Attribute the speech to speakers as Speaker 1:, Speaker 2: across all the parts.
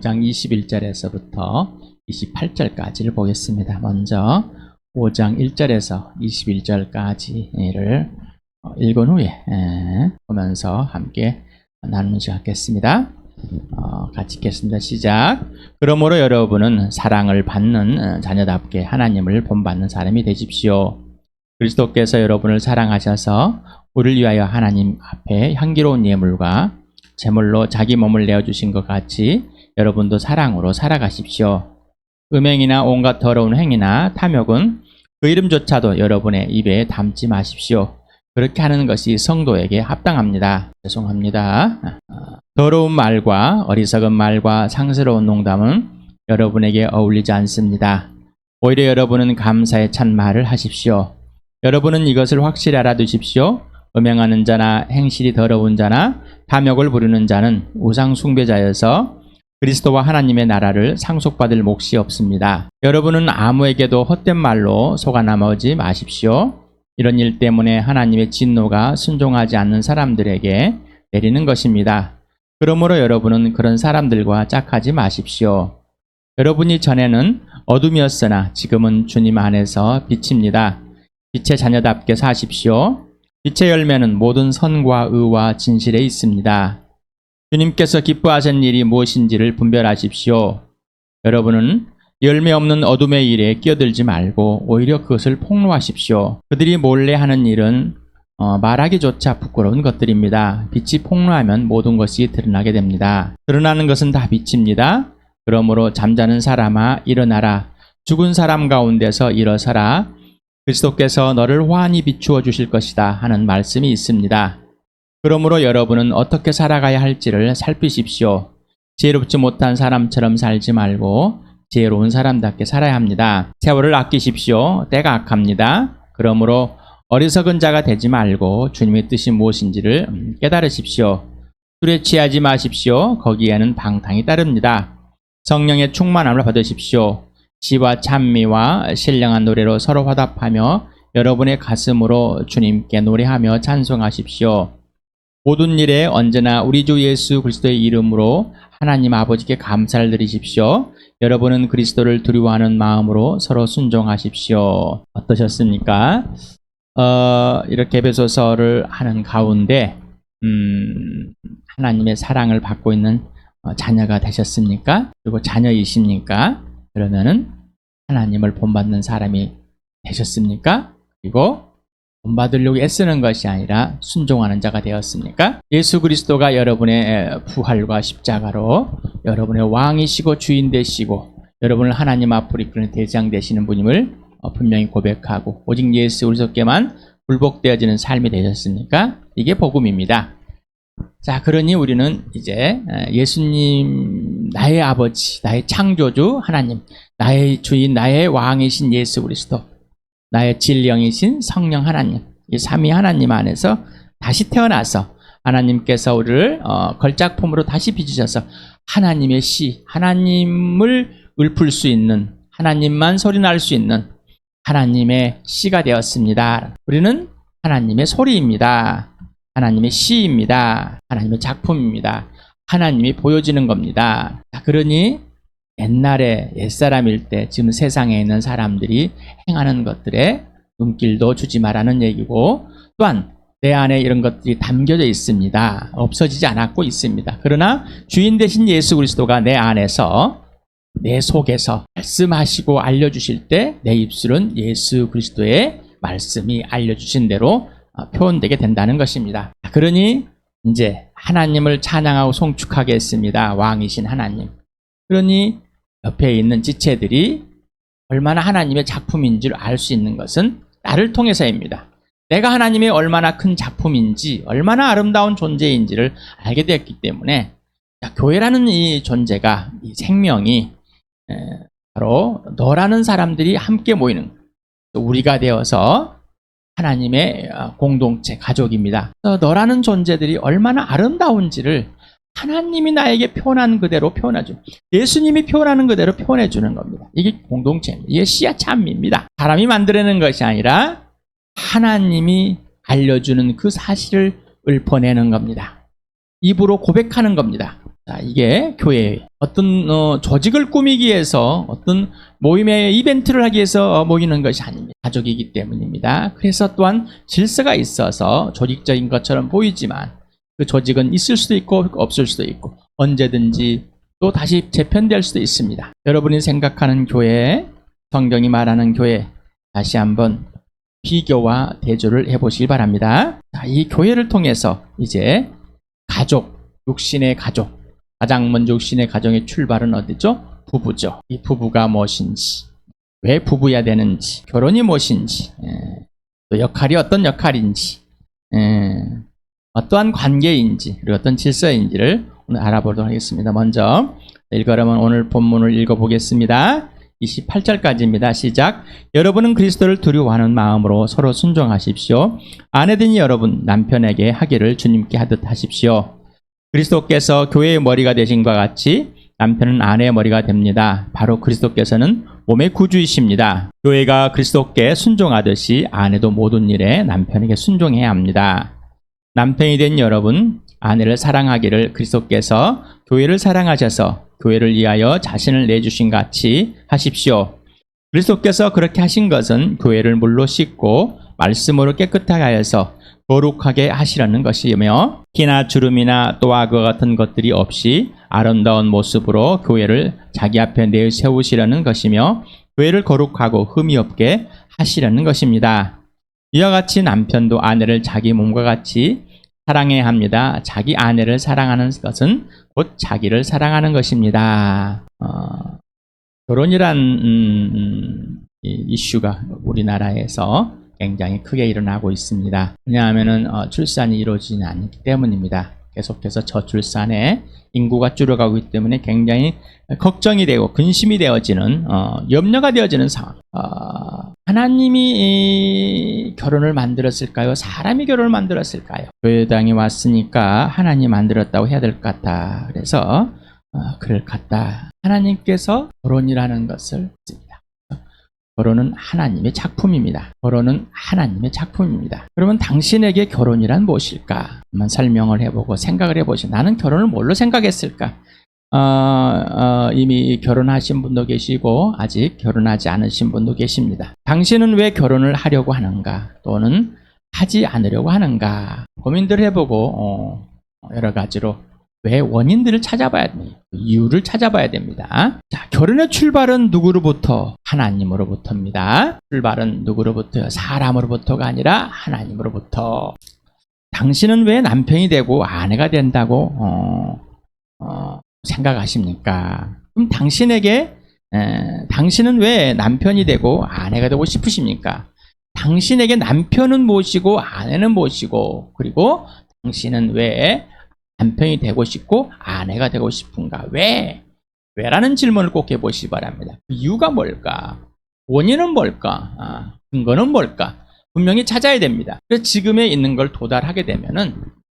Speaker 1: 5장 21절에서부터 28절까지를 보겠습니다. 먼저 5장 1절에서 21절까지를 읽은 후에 에, 보면서 함께 나누는 시간 갖겠습니다. 어, 같이 읽겠습니다. 시작. 그러므로 여러분은 사랑을 받는 어, 자녀답게 하나님을 본받는 사람이 되십시오. 그리스도께서 여러분을 사랑하셔서 우리를 위하여 하나님 앞에 향기로운 예물과 제물로 자기 몸을 내어주신 것 같이 여러분도 사랑으로 살아가십시오. 음행이나 온갖 더러운 행위나 탐욕은 그 이름조차도 여러분의 입에 담지 마십시오. 그렇게 하는 것이 성도에게 합당합니다. 죄송합니다. 더러운 말과 어리석은 말과 상스러운 농담은 여러분에게 어울리지 않습니다. 오히려 여러분은 감사의 찬 말을 하십시오. 여러분은 이것을 확실히 알아두십시오. 음행하는 자나 행실이 더러운 자나 탐욕을 부르는 자는 우상 숭배자여서 그리스도와 하나님의 나라를 상속받을 몫이 없습니다. 여러분은 아무에게도 헛된 말로 속아 넘어지 마십시오. 이런 일 때문에 하나님의 진노가 순종하지 않는 사람들에게 내리는 것입니다. 그러므로 여러분은 그런 사람들과 짝하지 마십시오. 여러분이 전에는 어둠이었으나 지금은 주님 안에서 빛입니다. 빛의 자녀답게 사십시오. 빛의 열매는 모든 선과 의와 진실에 있습니다. 주님께서 기뻐하신 일이 무엇인지를 분별하십시오. 여러분은 열매 없는 어둠의 일에 끼어들지 말고 오히려 그것을 폭로하십시오. 그들이 몰래 하는 일은 어, 말하기조차 부끄러운 것들입니다. 빛이 폭로하면 모든 것이 드러나게 됩니다. 드러나는 것은 다 빛입니다. 그러므로 잠자는 사람아 일어나라. 죽은 사람 가운데서 일어서라. 그리스도께서 너를 환히 비추어 주실 것이다 하는 말씀이 있습니다. 그러므로 여러분은 어떻게 살아가야 할지를 살피십시오. 지혜롭지 못한 사람처럼 살지 말고 지혜로운 사람답게 살아야 합니다. 세월을 아끼십시오. 때가 악합니다. 그러므로 어리석은 자가 되지 말고 주님의 뜻이 무엇인지를 깨달으십시오. 술에 취하지 마십시오. 거기에는 방탕이 따릅니다. 성령의 충만함을 받으십시오. 시와 찬미와 신령한 노래로 서로 화답하며 여러분의 가슴으로 주님께 노래하며 찬송하십시오. 모든 일에 언제나 우리 주 예수 그리스도의 이름으로 하나님 아버지께 감사를 드리십시오. 여러분은 그리스도를 두려워하는 마음으로 서로 순종하십시오. 어떠셨습니까? 어, 이렇게 에베소서를 하는 가운데 음, 하나님의 사랑을 받고 있는 어, 자녀가 되셨습니까? 그리고 자녀이십니까? 그러면은 하나님을 본받는 사람이 되셨습니까? 그리고 본받으려고 애쓰는 것이 아니라 순종하는 자가 되었습니까? 예수 그리스도가 여러분의 부활과 십자가로 여러분의 왕이시고 주인 되시고 여러분을 하나님 앞으로 이끄는 대장 되시는 분임을 어, 분명히 고백하고 오직 예수 그리스도께만 굴복되어지는 삶이 되셨습니까? 이게 복음입니다. 자, 그러니 우리는 이제 예수님, 나의 아버지, 나의 창조주 하나님, 나의 주인, 나의 왕이신 예수 그리스도, 나의 진령이신 성령 하나님, 이 삼위 하나님 안에서 다시 태어나서 하나님께서 우리를 어, 걸작품으로 다시 빚으셔서 하나님의 시, 하나님을 읊을 수 있는, 하나님만 소리 날 수 있는 하나님의 시가 되었습니다. 우리는 하나님의 소리입니다. 하나님의 시입니다. 하나님의 작품입니다. 하나님이 보여지는 겁니다. 그러니 옛날에 옛사람일 때 지금 세상에 있는 사람들이 행하는 것들에 눈길도 주지 말라는 얘기고 또한 내 안에 이런 것들이 담겨져 있습니다. 없어지지 않았고 있습니다. 그러나 주인 되신 예수 그리스도가 내 안에서 내 속에서 말씀하시고 알려주실 때 내 입술은 예수 그리스도의 말씀이 알려주신 대로 어, 표현되게 된다는 것입니다. 그러니 이제 하나님을 찬양하고 송축하게 했습니다. 왕이신 하나님. 그러니 옆에 있는 지체들이 얼마나 하나님의 작품인 줄 알 수 있는 것은 나를 통해서입니다. 내가 하나님의 얼마나 큰 작품인지, 얼마나 아름다운 존재인지를 알게 되었기 때문에 교회라는 이 존재가, 이 생명이 바로 너라는 사람들이 함께 모이는 우리가 되어서 하나님의 어, 공동체, 가족입니다. 너라는 존재들이 얼마나 아름다운지를 하나님이 나에게 표현한 그대로 표현해줘. 예수님이 표현하는 그대로 표현해주는 겁니다. 이게 공동체입니다. 이게 씨앗 참입니다. 사람이 만들어내는 것이 아니라 하나님이 알려주는 그 사실을 읊어내는 겁니다. 입으로 고백하는 겁니다. 자, 이게 교회 어떤 어, 조직을 꾸미기 위해서 어떤 모임의 이벤트를 하기 위해서 어, 모이는 것이 아닙니다. 가족이기 때문입니다. 그래서 또한 질서가 있어서 조직적인 것처럼 보이지만 그 조직은 있을 수도 있고 없을 수도 있고 언제든지 또 다시 재편될 수도 있습니다. 여러분이 생각하는 교회, 성경이 말하는 교회 다시 한번 비교와 대조를 해보시기 바랍니다. 자, 이 교회를 통해서 이제 가족, 육신의 가족, 가장 먼저 육신의 가정의 출발은 어디죠? 부부죠. 이 부부가 무엇인지, 왜 부부야 되는지, 결혼이 무엇인지, 예, 또 역할이 어떤 역할인지, 예, 어떠한 관계인지, 그리고 어떤 질서인지를 오늘 알아보도록 하겠습니다. 먼저 읽어라면 오늘 본문을 읽어보겠습니다. 28절까지입니다. 시작. 여러분은 그리스도를 두려워하는 마음으로 서로 순종하십시오. 아내들이 여러분 남편에게 하기를 주님께 하듯 하십시오. 그리스도께서 교회의 머리가 되신 것 같이 남편은 아내의 머리가 됩니다. 바로 그리스도께서는 몸의 구주이십니다. 교회가 그리스도께 순종하듯이 아내도 모든 일에 남편에게 순종해야 합니다. 남편이 된 여러분, 아내를 사랑하기를 그리스도께서 교회를 사랑하셔서 교회를 위하여 자신을 내주신 같이 하십시오. 그리스도께서 그렇게 하신 것은 교회를 물로 씻고 말씀으로 깨끗하게 하여서 거룩하게 하시라는 것이며 기나 주름이나 또와 그와 같은 것들이 없이 아름다운 모습으로 교회를 자기 앞에 내세우시라는 것이며 교회를 거룩하고 흠이 없게 하시라는 것입니다. 이와 같이 남편도 아내를 자기 몸과 같이 사랑해야 합니다. 자기 아내를 사랑하는 것은 곧 자기를 사랑하는 것입니다. 어, 결혼이란 음, 음, 이 이슈가 우리나라에서 굉장히 크게 일어나고 있습니다. 왜냐하면 어, 출산이 이루어지지 않기 때문입니다. 계속해서 저출산에 인구가 줄어가고 있기 때문에 굉장히 걱정이 되고 근심이 되어지는 어, 염려가 되어지는 상황. 어, 하나님이 이 결혼을 만들었을까요? 사람이 결혼을 만들었을까요? 교회당이 왔으니까 하나님 만들었다고 해야 될 것 같다. 그래서 어, 그럴 것 같다. 하나님께서 결혼이라는 것을. 결혼은 하나님의 작품입니다. 결혼은 하나님의 작품입니다. 그러면 당신에게 결혼이란 무엇일까? 한번 설명을 해보고 생각을 해보시. 나는 결혼을 뭘로 생각했을까? 어, 어, 이미 결혼하신 분도 계시고 아직 결혼하지 않으신 분도 계십니다. 당신은 왜 결혼을 하려고 하는가? 또는 하지 않으려고 하는가? 고민들 해보고 어, 여러 가지로 왜 원인들을 찾아봐야 됩니다. 이유를 찾아봐야 됩니다. 자, 결혼의 출발은 누구로부터? 하나님으로부터입니다. 출발은 누구로부터요? 사람으로부터가 아니라 하나님으로부터. 당신은 왜 남편이 되고 아내가 된다고 어, 어, 생각하십니까? 그럼 당신에게 에, 당신은 왜 남편이 되고 아내가 되고 싶으십니까? 당신에게 남편은 무엇이고 아내는 무엇이고 그리고 당신은 왜 남편이 되고 싶고 아내가 되고 싶은가? 왜? 왜라는 질문을 꼭 해보시기 바랍니다. 그 이유가 뭘까? 원인은 뭘까? 아, 근거는 뭘까? 분명히 찾아야 됩니다. 그래서 지금에 있는 걸 도달하게 되면은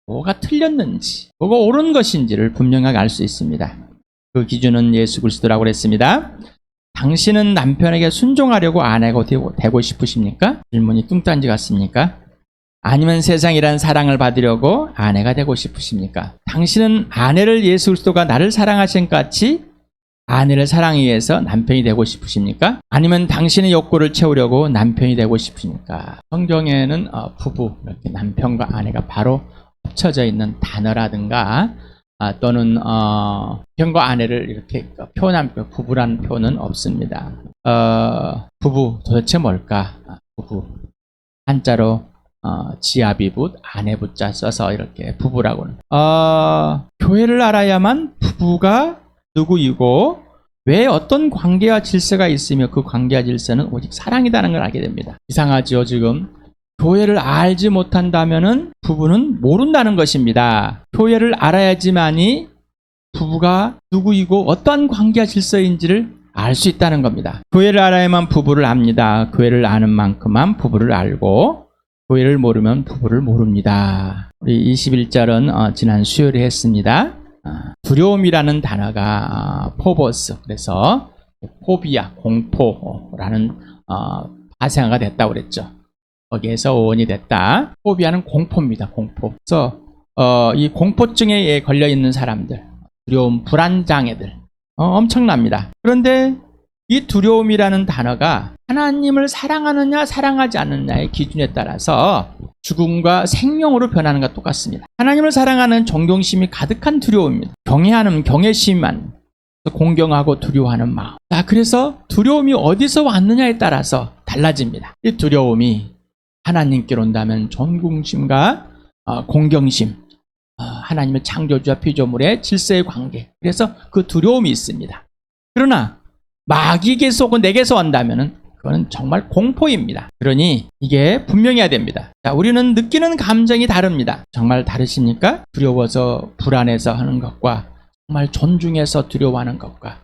Speaker 1: 뭐가 틀렸는지, 뭐가 옳은 것인지를 분명하게 알 수 있습니다. 그 기준은 예수 그리스도라고 그랬습니다. 당신은 남편에게 순종하려고 아내가 되고, 싶으십니까? 질문이 뚱딴지 같습니까? 아니면 세상이란 사랑을 받으려고 아내가 되고 싶으십니까? 당신은 아내를 예수 그리스도가 나를 사랑하신 것 같이 아내를 사랑하기 위해서 남편이 되고 싶으십니까? 아니면 당신의 욕구를 채우려고 남편이 되고 싶으십니까? 성경에는 어, 부부, 이렇게 남편과 아내가 바로 합쳐져 있는 단어라든가 아, 또는 어, 남편과 아내를 이렇게 표현한 부부라는 표현은 없습니다. 어, 부부 도대체 뭘까? 아, 부부 한자로 어, 지아비붓, 아내붓자 써서 이렇게 부부라고는. 어, 교회를 알아야만 부부가 누구이고 왜 어떤 관계와 질서가 있으며 그 관계와 질서는 오직 사랑이라는 걸 알게 됩니다. 이상하죠, 지금. 교회를 알지 못한다면은 부부는 모른다는 것입니다. 교회를 알아야지만이 부부가 누구이고 어떠한 관계와 질서인지를 알 수 있다는 겁니다. 교회를 알아야만 부부를 압니다. 교회를 아는 만큼만 부부를 알고 교회를 모르면 부부를 모릅니다. 우리 21절은 어, 지난 수요일에 했습니다. 어, 두려움이라는 단어가 어, 포버스 그래서 포비아 공포라는 어, 파생어가 됐다고 그랬죠. 거기에서 오원이 됐다. 포비아는 공포입니다. 공포. 그래서 어, 이 공포증에 걸려 있는 사람들, 두려움, 불안 장애들 어, 엄청납니다. 그런데 이 두려움이라는 단어가 하나님을 사랑하느냐 사랑하지 않느냐의 기준에 따라서 죽음과 생명으로 변하는 것과 똑같습니다. 하나님을 사랑하는 존경심이 가득한 두려움입니다. 경외하는 경외심만 공경하고 두려워하는 마음. 자, 그래서 두려움이 어디서 왔느냐에 따라서 달라집니다. 이 두려움이 하나님께로 온다면 존경심과 어, 공경심, 어, 하나님의 창조주와 피조물의 질서의 관계. 그래서 그 두려움이 있습니다. 그러나 마귀에게서 오고 내게서 온다면은 그거는 정말 공포입니다. 그러니 이게 분명해야 됩니다. 자, 우리는 느끼는 감정이 다릅니다. 정말 다르십니까? 두려워서 불안해서 하는 것과 정말 존중해서 두려워하는 것과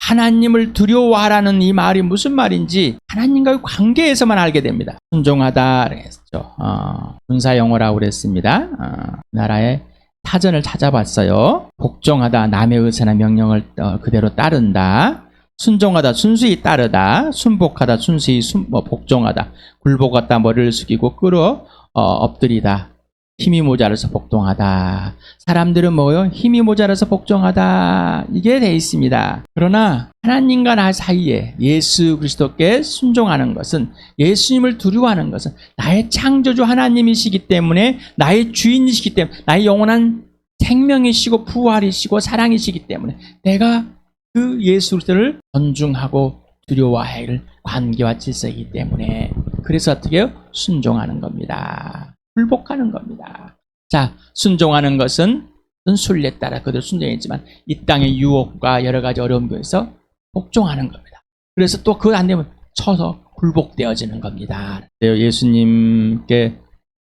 Speaker 1: 하나님을 두려워하라는 이 말이 무슨 말인지 하나님과의 관계에서만 알게 됩니다. 순종하다 그랬죠. 어, 군사 영어라고 그랬습니다. 어, 나라의 타전을 찾아봤어요. 복종하다 남의 의사나 명령을 어, 그대로 따른다. 순종하다 순수히 따르다. 순복하다 순수히 순, 뭐, 복종하다. 굴복하다 머리를 숙이고 끌어 어, 엎드리다. 힘이 모자라서 복종하다. 사람들은 뭐요? 힘이 모자라서 복종하다. 이게 돼 있습니다. 그러나 하나님과 나 사이에 예수 그리스도께 순종하는 것은 예수님을 두려워하는 것은 나의 창조주 하나님이시기 때문에 나의 주인이시기 때문에 나의 영원한 생명이시고 부활이시고 사랑이시기 때문에 내가 그 예수 그리스도를 존중하고 두려워할 관계와 질서이기 때문에 그래서 어떻게 해요? 순종하는 겁니다. 불복하는 겁니다. 자, 순종하는 것은 순리에 따라 그들 순종했지만 이 땅의 유혹과 여러 가지 어려움 에서 복종하는 겁니다. 그래서 또 그거 안 되면 쳐서 굴복되어지는 겁니다. 예수님께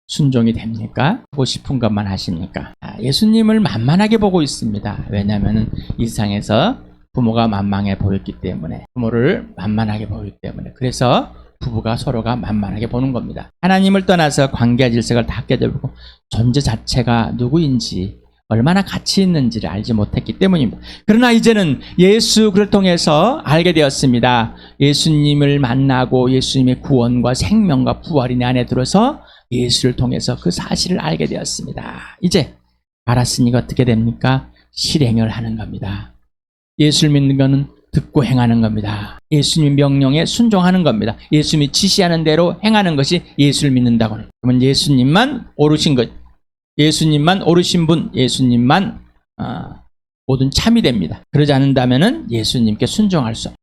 Speaker 1: 순종이 됩니까? 하고 싶은 것만 하십니까? 아, 예수님을 만만하게 보고 있습니다. 왜냐하면 이 세상에서 부모가 만만해 보였기 때문에 부모를 만만하게 보였기 때문에 그래서 부부가 서로가 만만하게 보는 겁니다. 하나님을 떠나서 관계 질서를 다 깨져버리고 존재 자체가 누구인지 얼마나 가치 있는지를 알지 못했기 때문입니다. 그러나 이제는 예수 그를 통해서 알게 되었습니다. 예수님을 만나고 예수님의 구원과 생명과 부활이 내 안에 들어서 예수를 통해서 그 사실을 알게 되었습니다. 이제 알았으니까 어떻게 됩니까? 실행을 하는 겁니다. 예수를 믿는 것은 듣고 행하는 겁니다. 예수님 명령에 순종하는 겁니다. 예수님이 지시하는 대로 행하는 것이 예수를 믿는다고는. 그러면 예수님만 오르신 것, 예수님만 오르신 분, 예수님만 어, 모든 참이 됩니다. 그러지 않는다면은 예수님께 순종할 수. 없-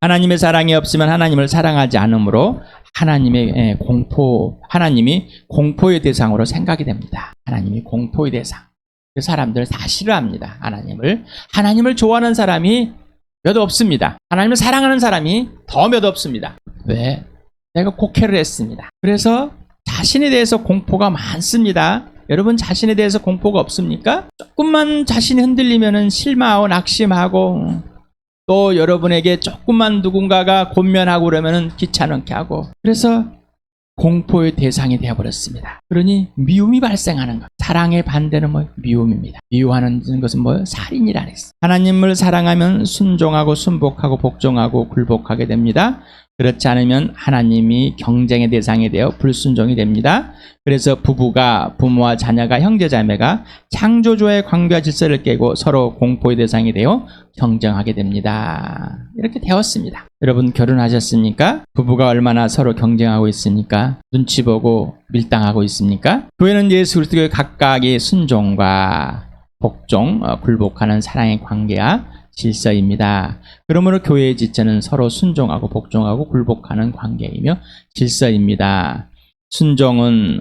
Speaker 1: 하나님의 사랑이 없으면 하나님을 사랑하지 않으므로 하나님의 예, 공포, 하나님이 공포의 대상으로 생각이 됩니다. 하나님이 공포의 대상. 그 사람들 다 싫어합니다. 하나님을. 하나님을 좋아하는 사람이 몇 없습니다. 하나님을 사랑하는 사람이 더 몇 없습니다. 왜? 내가 곡해를 했습니다. 그래서 자신에 대해서 공포가 많습니다. 여러분 자신에 대해서 공포가 없습니까? 조금만 자신이 흔들리면 실망하고 낙심하고 또 여러분에게 조금만 누군가가 곤면하고 그러면 귀찮게 하고 그래서 공포의 대상이 되어버렸습니다. 그러니 미움이 발생하는 것. 사랑의 반대는 뭐 미움입니다. 미워하는 것은 뭐예요? 살인이라 했어. 하나님을 사랑하면 순종하고 순복하고 복종하고 굴복하게 됩니다. 그렇지 않으면 하나님이 경쟁의 대상이 되어 불순종이 됩니다. 그래서 부부가 부모와 자녀가 형제자매가 창조주의 관계와 질서를 깨고 서로 공포의 대상이 되어 경쟁하게 됩니다. 이렇게 되었습니다. 여러분 결혼하셨습니까? 부부가 얼마나 서로 경쟁하고 있습니까? 눈치 보고 밀당하고 있습니까? 교회는 예수 그리스도의 각각의 순종과 복종, 어, 굴복하는 사랑의 관계와 질서입니다. 그러므로 교회의 지체는 서로 순종하고 복종하고 굴복하는 관계이며 질서입니다. 순종은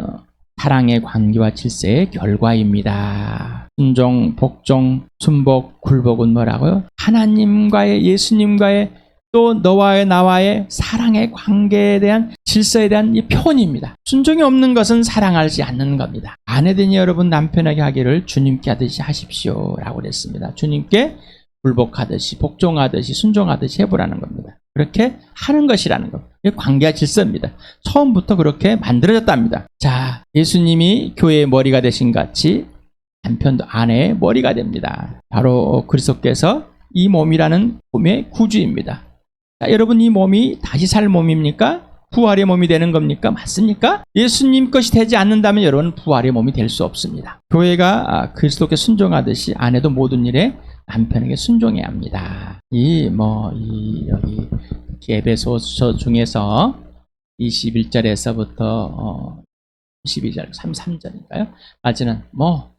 Speaker 1: 사랑의 관계와 질서의 결과입니다. 순종, 복종, 순복, 굴복은 뭐라고요? 하나님과의 예수님과의 또 너와의 나와의 사랑의 관계에 대한 질서에 대한 이 표현입니다. 순종이 없는 것은 사랑하지 않는 겁니다. 아내된 여러분 남편에게 하기를 주님께 하듯이 하십시오라고 그랬습니다. 주님께 불복하듯이 복종하듯이 순종하듯이 해보라는 겁니다. 그렇게 하는 것이라는 것. 이게 관계와 질서입니다. 처음부터 그렇게 만들어졌답니다. 자, 예수님이 교회의 머리가 되신 같이 남편도 아내의 머리가 됩니다. 바로 그리스도께서 이 몸이라는 몸의 구주입니다. 자, 여러분 이 몸이 다시 살 몸입니까? 부활의 몸이 되는 겁니까? 맞습니까? 예수님 것이 되지 않는다면 여러분 부활의 몸이 될 수 없습니다. 교회가 아, 그리스도께 순종하듯이 아내도 모든 일에 남편에게 순종해야 합니다. 이 뭐 이 여기 에베소서 중에서 21절에서부터 어 12절 33절인가요? 까지는 뭐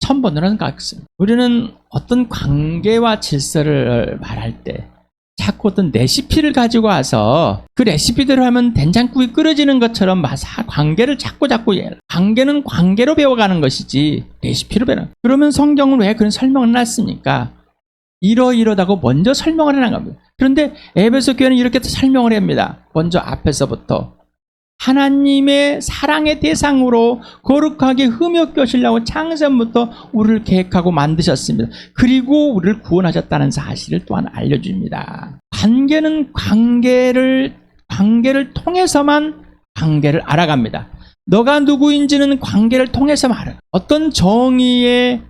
Speaker 1: 천번으로는 같습니다. 우리는 어떤 관계와 질서를 말할 때 자꾸 어떤 레시피를 가지고 와서 그 레시피대로 하면 된장국이 끓여지는 것처럼 마사 관계를 자꾸 자꾸 예- 관계는 관계로 배워가는 것이지 레시피로 배워. 그러면 성경은 왜 그런 설명을 해놨습니까? 이러이러다고 먼저 설명을 해놓은 겁니다. 그런데 에베소 교회는 이렇게 또 설명을 합니다. 먼저 앞에서부터 하나님의 사랑의 대상으로 거룩하게 흠역 교시려고 창세부터 우리를 계획하고 만드셨습니다. 그리고 우리를 구원하셨다는 사실을 또한 알려줍니다. 관계는 관계를 관계를 통해서만 관계를 알아갑니다. 너가 누구인지는 관계를 통해서만 알아. 어떤 정의의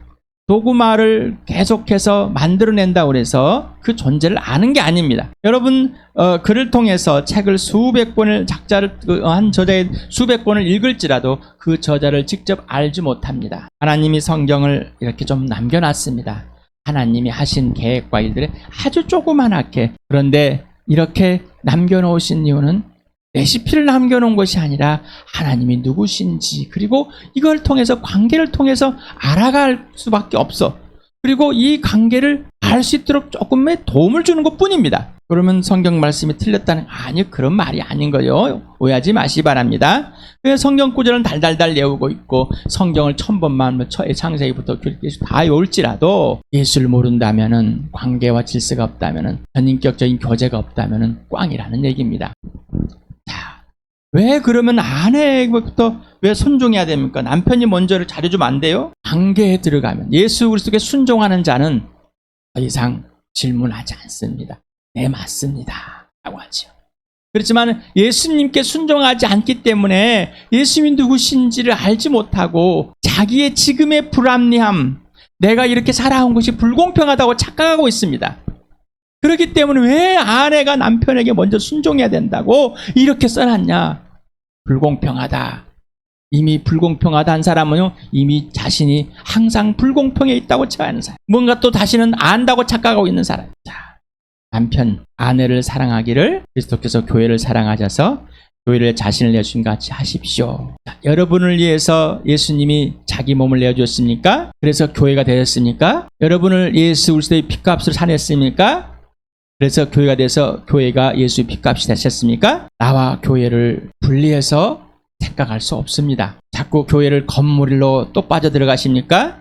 Speaker 1: 도구마를 계속해서 만들어낸다고 그래서 그 존재를 아는 게 아닙니다. 여러분 어, 글을 통해서 책을 수백 권을 작자를 그한 저자의 수백 권을 읽을지라도 그 저자를 직접 알지 못합니다. 하나님이 성경을 이렇게 좀 남겨놨습니다. 하나님이 하신 계획과 일들에 아주 조그만하게 그런데 이렇게 남겨놓으신 이유는 레시피를 남겨놓은 것이 아니라 하나님이 누구신지 그리고 이걸 통해서 관계를 통해서 알아갈 수밖에 없어. 그리고 이 관계를 알 수 있도록 조금의 도움을 주는 것 뿐입니다. 그러면 성경 말씀이 틀렸다는 아니요 그런 말이 아닌 거요. 오해하지 마시 기 바랍니다. 그래서 성경 구절은 달달달 외우고 있고 성경을 천 번만 뭐 처의 창세기부터 교리까지 다 외울지라도 예수를 모른다면은 관계와 질서가 없다면은 전인격적인 교제가 없다면은 꽝이라는 얘기입니다. 자, 왜 그러면 아내부터 왜 순종해야 됩니까? 남편이 먼저를 잘해주면 안 돼요? 관계에 들어가면 예수 그리스도께 순종하는 자는 더 이상 질문하지 않습니다. 네, 맞습니다. 라고 하죠. 그렇지만 예수님께 순종하지 않기 때문에 예수님이 누구신지를 알지 못하고 자기의 지금의 불합리함, 내가 이렇게 살아온 것이 불공평하다고 착각하고 있습니다. 그렇기 때문에 왜 아내가 남편에게 먼저 순종해야 된다고 이렇게 써놨냐? 불공평하다. 이미 불공평하다 한 사람은요, 이미 자신이 항상 불공평에 있다고 생각하는 사람. 뭔가 또 다시는 안다고 착각하고 있는 사람. 자, 남편, 아내를 사랑하기를 그리스도께서 교회를 사랑하셔서 교회를 자신을 내주신 것 같이 하십시오. 자, 여러분을 위해서 예수님이 자기 몸을 내어주었습니까? 그래서 교회가 되었습니까? 여러분을 예수 그리스도의 피값을 사냈습니까? 그래서 교회가 돼서 교회가 예수의 핏값이 되셨습니까? 나와 교회를 분리해서 생각할 수 없습니다. 자꾸 교회를 건물로 또 빠져들어가십니까?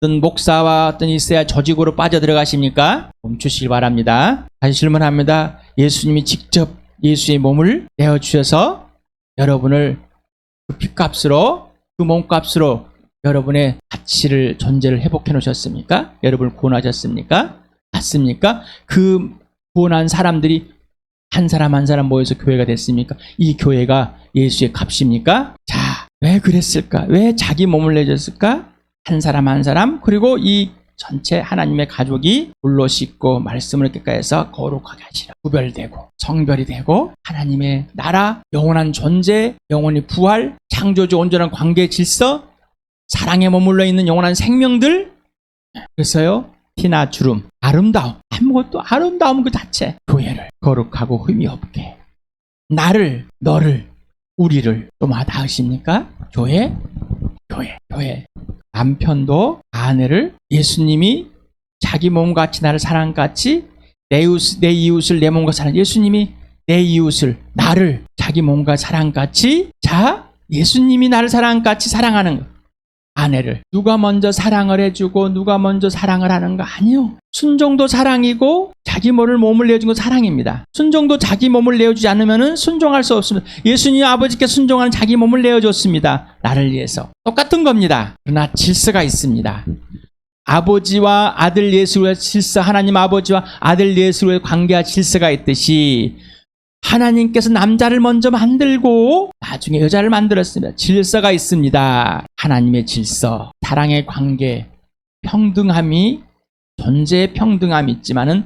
Speaker 1: 어떤 목사와 어떤 이세야 조직으로 빠져들어가십니까? 멈추시기 바랍니다. 다시 질문합니다. 예수님이 직접 예수의 몸을 내어주셔서 여러분을 그 핏값으로 그 몸값으로 여러분의 가치를 존재를 회복해 놓으셨습니까? 여러분을 구원하셨습니까? 맞습니까? 그 구원한 사람들이 한 사람 한 사람 모여서 교회가 됐습니까? 이 교회가 예수의 값입니까? 자, 왜 그랬을까? 왜 자기 몸을 내줬을까? 한 사람 한 사람 그리고 이 전체 하나님의 가족이 물로 씻고 말씀을 깨까 해서 거룩하게 하시라. 구별되고 성별이 되고 하나님의 나라, 영원한 존재, 영원히 부활, 창조주 온전한 관계 질서, 사랑에 머물러 있는 영원한 생명들. 그래서요, 티나 주름, 아름다움, 아무것도 아름다움 그 자체, 교회를 거룩하고 흠이 없게. 나를, 너를, 우리를 또 마다 하십니까? 교회? 교회, 교회. 남편도 아내를 예수님이 자기 몸같이 나를 사랑같이 내, 이웃, 내 이웃을 내 몸과 사랑 예수님이 내 이웃을 나를 자기 몸과 사랑같이 자 예수님이 나를 사랑같이 사랑하는 것 아내를. 누가 먼저 사랑을 해주고 누가 먼저 사랑을 하는 거 아니요. 순종도 사랑이고 자기 몸을 몸을 내어준 거 사랑입니다. 순종도 자기 몸을 내어주지 않으면 순종할 수 없습니다. 예수님 아버지께 순종하는 자기 몸을 내어줬습니다. 나를 위해서. 똑같은 겁니다. 그러나 질서가 있습니다. 아버지와 아들 예수의 질서 하나님 아버지와 아들 예수의 관계와 질서가 있듯이 하나님께서 남자를 먼저 만들고 나중에 여자를 만들었습니다. 질서가 있습니다. 하나님의 질서, 사랑의 관계, 평등함이 존재의 평등함이 있지만은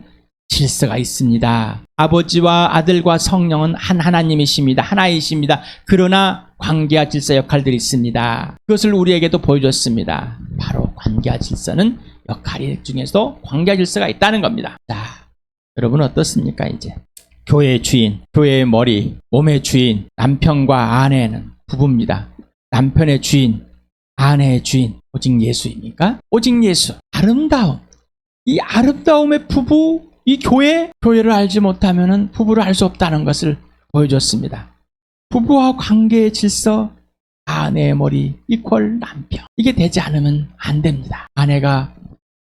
Speaker 1: 질서가 있습니다. 아버지와 아들과 성령은 한 하나님이십니다. 하나이십니다. 그러나 관계와 질서 역할들이 있습니다. 그것을 우리에게도 보여줬습니다. 바로 관계와 질서는 역할이 중에서도 관계와 질서가 있다는 겁니다. 자, 여러분 어떻습니까, 이제? 교회의 주인, 교회의 머리, 몸의 주인, 남편과 아내는 부부입니다. 남편의 주인, 아내의 주인, 오직 예수입니까? 오직 예수. 아름다움. 이 아름다움의 부부, 이 교회, 교회를 알지 못하면 부부를 알 수 없다는 것을 보여줬습니다. 부부와 관계의 질서, 아내의 머리, 이퀄 남편. 이게 되지 않으면 안 됩니다. 아내가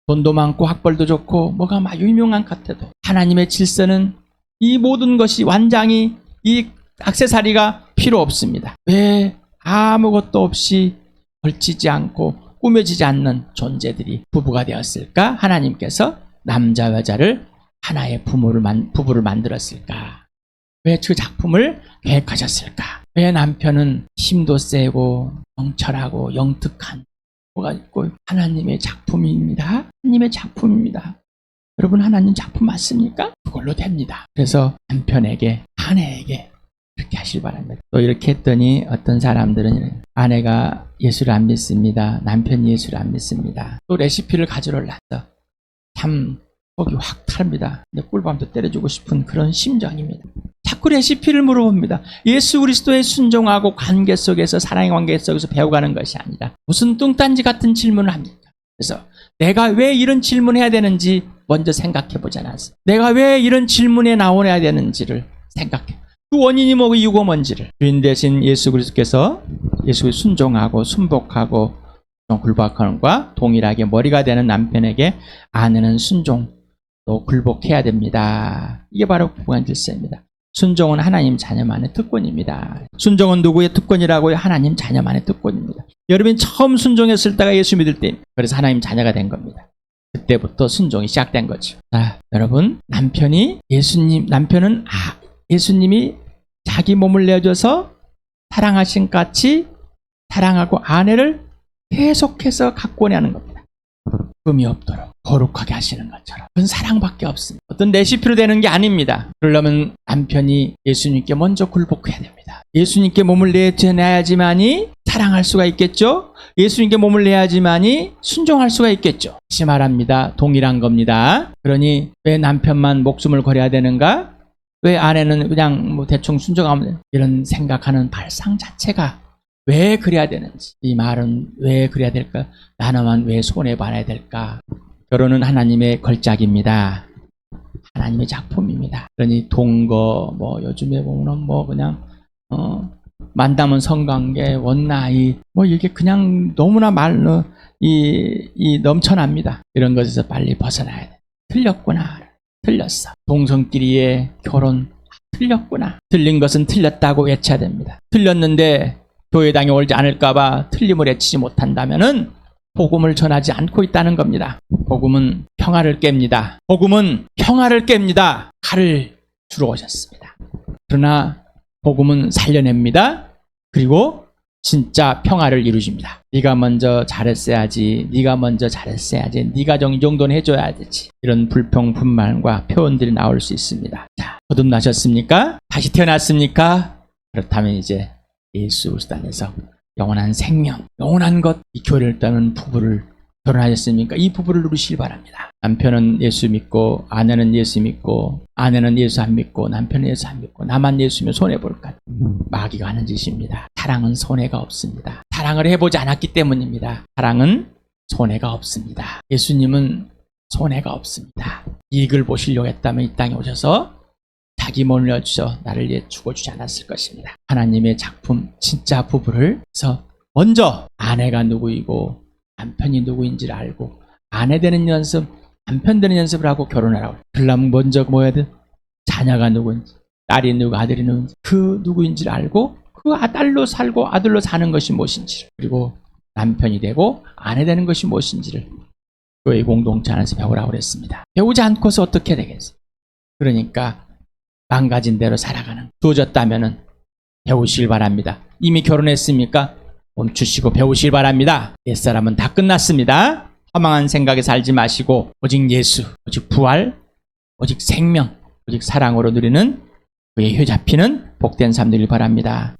Speaker 1: 돈도 많고 학벌도 좋고 뭐가 막 유명한 같아도 하나님의 질서는 이 모든 것이 완장이 이 악세사리가 필요 없습니다. 왜 아무것도 없이 걸치지 않고 꾸며지지 않는 존재들이 부부가 되었을까? 하나님께서 남자 여자를 하나의 부모를 만, 부부를 만들었을까? 왜 그 작품을 계획하셨을까? 왜 남편은 힘도 세고 영철하고 영특한 뭐가 있고 하나님의 작품입니다. 하나님의 작품입니다. 여러분 하나님 작품 맞습니까? 그걸로 됩니다. 그래서 남편에게 아내에게 그렇게 하실 바랍니다. 또 이렇게 했더니 어떤 사람들은 아내가 예수를 안 믿습니다. 남편이 예수를 안 믿습니다. 또 레시피를 가지러 올랐어. 참 속이 확 탈입니다. 근데 꿀밤도 때려주고 싶은 그런 심정입니다. 자꾸 레시피를 물어봅니다. 예수 그리스도의 순종하고 관계 속에서 사랑의 관계 속에서 배워가는 것이 아니라 무슨 뚱딴지 같은 질문을 합니까? 그래서 내가 왜 이런 질문해야 되는지 먼저 생각해 않았어. 내가 왜 이런 질문에 나오야 되는지를 생각해. 그 원인이 뭐고 이유가 뭔지를 주인 대신 예수 그리스도께서 예수의 순종하고 순복하고 굴복함과 동일하게 머리가 되는 남편에게 아내는 순종 또 굴복해야 됩니다. 이게 바로 부부간 질서입니다. 순종은 하나님 자녀만의 특권입니다. 순종은 누구의 특권이라고요? 하나님 자녀만의 특권입니다. 여러분이 처음 순종했을 때가 예수 믿을 때, 그래서 하나님 자녀가 된 겁니다. 그때부터 순종이 시작된 거죠. 자, 여러분, 남편이 예수님, 남편은 아, 예수님이 자기 몸을 내어줘서 사랑하신 같이 사랑하고 아내를 계속해서 갖고 내는 겁니다. 금이 없도록 거룩하게 하시는 것처럼. 그건 사랑밖에 없습니다. 어떤 레시피로 되는 게 아닙니다. 그러려면 남편이 예수님께 먼저 굴복해야 됩니다. 예수님께 몸을 내야지만이 사랑할 수가 있겠죠? 예수님께 몸을 내야지만이 순종할 수가 있겠죠? 다시 말합니다. 동일한 겁니다. 그러니 왜 남편만 목숨을 걸어야 되는가? 왜 아내는 그냥 뭐 대충 순종하면 이런 생각하는 발상 자체가 왜 그래야 되는지 이 말은 왜 그래야 될까? 나나만 왜 손해 봐야 될까? 결혼은 하나님의 걸작입니다. 하나님의 작품입니다. 그러니 동거 뭐 요즘에 보면 뭐 그냥 어 만담은 성관계 원나이 뭐 이게 그냥 너무나 말로 이, 이 넘쳐납니다. 이런 것에서 빨리 벗어나야 돼. 틀렸구나. 틀렸어. 동성끼리의 결혼 틀렸구나. 틀린 것은 틀렸다고 외쳐야 됩니다. 틀렸는데 교회당에 올지 않을까봐 틀림을 해치지 못한다면은 복음을 전하지 않고 있다는 겁니다. 복음은 평화를 깹니다. 복음은 평화를 깹니다. 칼을 주러 오셨습니다. 그러나 복음은 살려냅니다. 그리고 진짜 평화를 이루십니다. 네가 먼저 잘했어야지. 네가 먼저 잘했어야지. 네가 정 정도는 해줘야 되지. 이런 불평, 분말과 표현들이 나올 수 있습니다. 자, 거듭나셨습니까? 다시 태어났습니까? 그렇다면 이제 예수 그리스도 안에서 영원한 생명, 영원한 것, 이 교회를 떠는 부부를 결혼하셨습니까? 이 부부를 누리시길 바랍니다. 남편은 예수 믿고, 아내는 예수 믿고, 아내는 예수 안 믿고, 남편은 예수 안 믿고, 나만 예수면 손해볼까? 마귀가 하는 짓입니다. 사랑은 손해가 없습니다. 사랑을 해보지 않았기 때문입니다. 사랑은 손해가 없습니다. 예수님은 손해가 없습니다. 이익을 보시려고 했다면 이 땅에 오셔서 자기 내어주셔 나를 위해 죽어주지 않았을 것입니다. 하나님의 작품 진짜 부부를 서 먼저 아내가 누구이고 남편이 누구인지를 알고 아내 되는 연습, 남편 되는 연습을 하고 결혼하라고. 그러려면 먼저 뭐 해야 돼? 자녀가 누구인지, 딸이 누구, 아들이 누구인지, 그 누구인지를 알고 그 아들로 살고 아들로 사는 것이 무엇인지를 그리고 남편이 되고 아내 되는 것이 무엇인지를 교회 공동체 안에서 배우라고 그랬습니다. 배우지 않고서 어떻게 되겠어요? 그러니까 망가진 대로 살아가는 주어졌다면은 배우시길 바랍니다. 이미 결혼했습니까? 멈추시고 배우시길 바랍니다. 옛사람은 다 끝났습니다. 허망한 생각에 살지 마시고 오직 예수, 오직 부활, 오직 생명, 오직 사랑으로 누리는 그의 혀 잡히는 복된 삶 되길 바랍니다.